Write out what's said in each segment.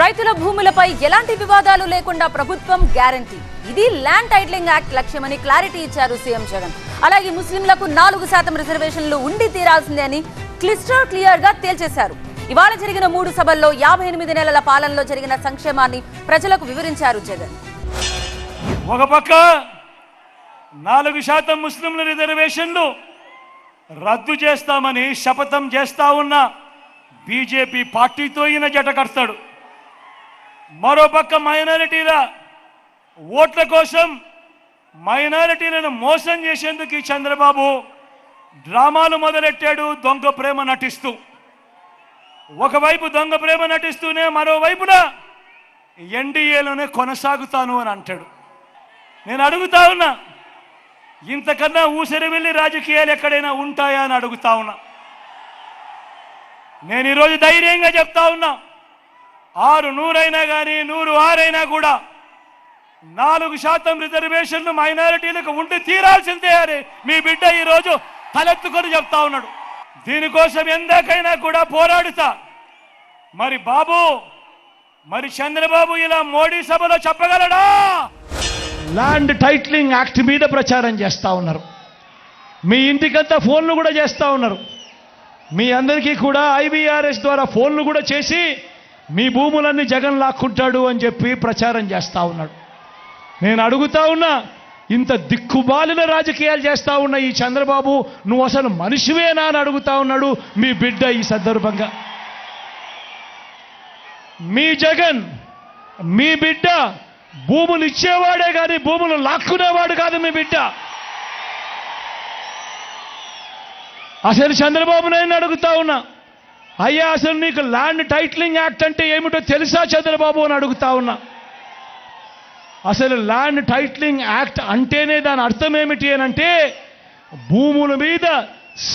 రైతుల భూములపై ఎలాంటి వివాదాలు లేకుండా ప్రభుత్వం గ్యారంటీ. ఇది ల్యాండ్ టైటిలింగ్ యాక్ట్ లక్ష్యమని క్లారిటీ ఇచ్చారు సీఎం జగన్. అలాగే ముస్లింలకు నాలుగు శాతం రిజర్వేషన్లు ఉండి తీరాల్సిందే అని క్లిస్టర్ క్లియర్గా తేల్చేశారు. ఇవాళ జరిగిన మూడు సభల్లో యాభై ఎనిమిది నెలల పాలనలో జరిగిన సంక్షేమాన్ని ప్రజలకు వివరించారు జగన్. ఒక పక్క నాలుగు శాతం ముస్లింల రిజర్వేషన్లు రద్దు చేస్తామని శపథం చేస్తా ఉన్న బీజేపీ పార్టీతో ఈయన జట కడతాడు. మరోపక్క మైనారిటీల ఓట్ల కోసం మైనారిటీలను మోసం చేసేందుకు ఈ చంద్రబాబు డ్రామాలు మొదలెట్టాడు దొంగ ప్రేమ నటిస్తూ. ఒకవైపు దొంగ ప్రేమ నటిస్తూనే మరోవైపున ఎన్డీఏలోనే కొనసాగుతాను అని అంటాడు. నేను అడుగుతా ఉన్నా ఇంతకన్నా ఊసరి వెళ్ళి రాజకీయాలు ఎక్కడైనా ఉంటాయా అని అడుగుతా ఉన్నా. నేను ఈరోజు ధైర్యంగా చెప్తా ఉన్నా ఆరు నూరైనా కానీ నూరు ఆరైనా కూడా నాలుగు శాతం రిజర్వేషన్లు మైనారిటీలకు ఉండి తీరాల్సిందే అని మీ బిడ్డ ఈరోజు తలెత్తుకొని చెప్తా ఉన్నాడు. దీనికోసం ఎందాకైనా కూడా పోరాడుతా. మరి బాబు మరి చంద్రబాబు ఇలా మోడీ సభలో చెప్పగలడా? ల్యాండ్ టైటిలింగ్ యాక్ట్ మీద ప్రచారం చేస్తూ ఉన్నారు. మీ ఇంటికంతా ఫోన్లు కూడా చేస్తూ ఉన్నారు. మీ అందరికీ కూడా ఐవీఆర్ఎస్ ద్వారా ఫోన్లు కూడా చేసి మీ భూములన్నీ జగన్ లాక్కుంటాడు అని చెప్పి ప్రచారం చేస్తూ ఉన్నాడు. నేను అడుగుతా ఉన్నా ఇంత దిక్కుబాలిన రాజకీయాలు చేస్తూ ఉన్న ఈ చంద్రబాబు నువ్వు అసలు మనిషివేనా అని అడుగుతా ఉన్నాడు మీ బిడ్డ ఈ సందర్భంగా. మీ జగన్ మీ బిడ్డ భూములు ఇచ్చేవాడే కానీ భూములు లాక్కునేవాడు కాదు మీ బిడ్డ. అసలు చంద్రబాబు నాయుడు అడుగుతా ఉన్నా అయ్యా అసలు నీకు ల్యాండ్ టైటిలింగ్ యాక్ట్ అంటే ఏమిటో తెలుసా చంద్రబాబు అని అడుగుతా ఉన్నా. అసలు ల్యాండ్ టైటిలింగ్ యాక్ట్ అంటేనే దాని అర్థం ఏమిటి అని అంటే భూముల మీద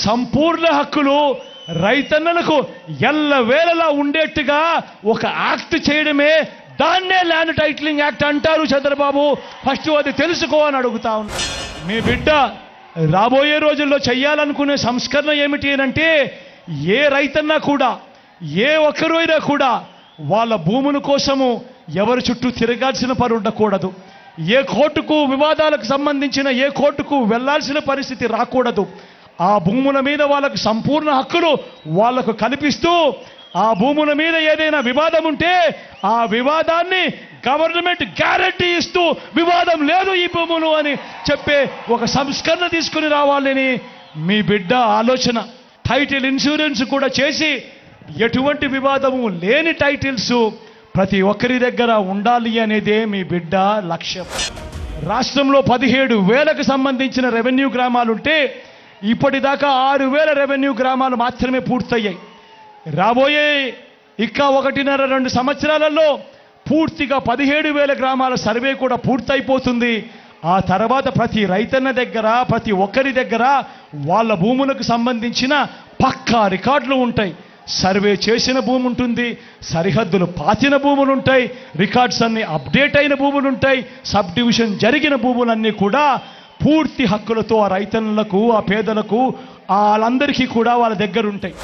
సంపూర్ణ హక్కులు రైతన్నలకు ఎల్లవేళలా ఉండేట్టుగా ఒక యాక్ట్ చేయడమే దాన్నే ల్యాండ్ టైటిలింగ్ యాక్ట్ అంటారు చంద్రబాబు. ఫస్ట్ అది తెలుసుకో అని అడుగుతా ఉన్నా. మీ బిడ్డ రాబోయే రోజుల్లో చేయాలనుకునే సంస్కరణ ఏమిటి అని అంటే ఏ రైతన్నా కూడా ఏ ఒక్కరు అయినా కూడా వాళ్ళ భూముల కోసము ఎవరి చుట్టూ తిరగాల్సిన పని ఉండకూడదు. ఏ కోర్టుకు వివాదాలకు సంబంధించిన ఏ కోర్టుకు వెళ్ళాల్సిన పరిస్థితి రాకూడదు. ఆ భూముల మీద వాళ్ళకు సంపూర్ణ హక్కులు వాళ్ళకు కల్పిస్తూ ఆ భూముల మీద ఏదైనా వివాదం ఉంటే ఆ వివాదాన్ని గవర్నమెంట్ గ్యారంటీ ఇస్తూ వివాదం లేదు ఈ భూములు అని చెప్పే ఒక సంస్కరణ తీసుకుని రావాలని మీ బిడ్డ ఆలోచన. టైటిల్ ఇన్సూరెన్స్ కూడా చేసి ఎటువంటి వివాదము లేని టైటిల్స్ ప్రతి ఒక్కరి దగ్గర ఉండాలి అనేదే మీ బిడ్డ లక్ష్యం. రాష్ట్రంలో పదిహేడు వేలకు సంబంధించిన రెవెన్యూ గ్రామాలుంటే ఇప్పటిదాకా ఆరు వేల రెవెన్యూ గ్రామాలు మాత్రమే పూర్తయ్యాయి. రాబోయే ఇంకా ఒకటిన్నర రెండు సంవత్సరాలలో పూర్తిగా పదిహేడు వేల గ్రామాల సర్వే కూడా పూర్తయిపోతుంది. ఆ తర్వాత ప్రతి రైతన్న దగ్గర ప్రతి ఒక్కరి దగ్గర వాళ్ళ భూములకు సంబంధించిన పక్కా రికార్డులు ఉంటాయి. సర్వే చేసిన భూమి ఉంటుంది సరిహద్దులు పాతిన భూములు ఉంటాయి రికార్డ్స్ అన్ని అప్డేట్ అయిన భూములు ఉంటాయి సబ్ డివిజన్ జరిగిన భూములన్నీ కూడా పూర్తి హక్కులతో ఆ రైతన్నులకు ఆ పేదలకు వాళ్ళందరికీ కూడా వాళ్ళ దగ్గర ఉంటాయి.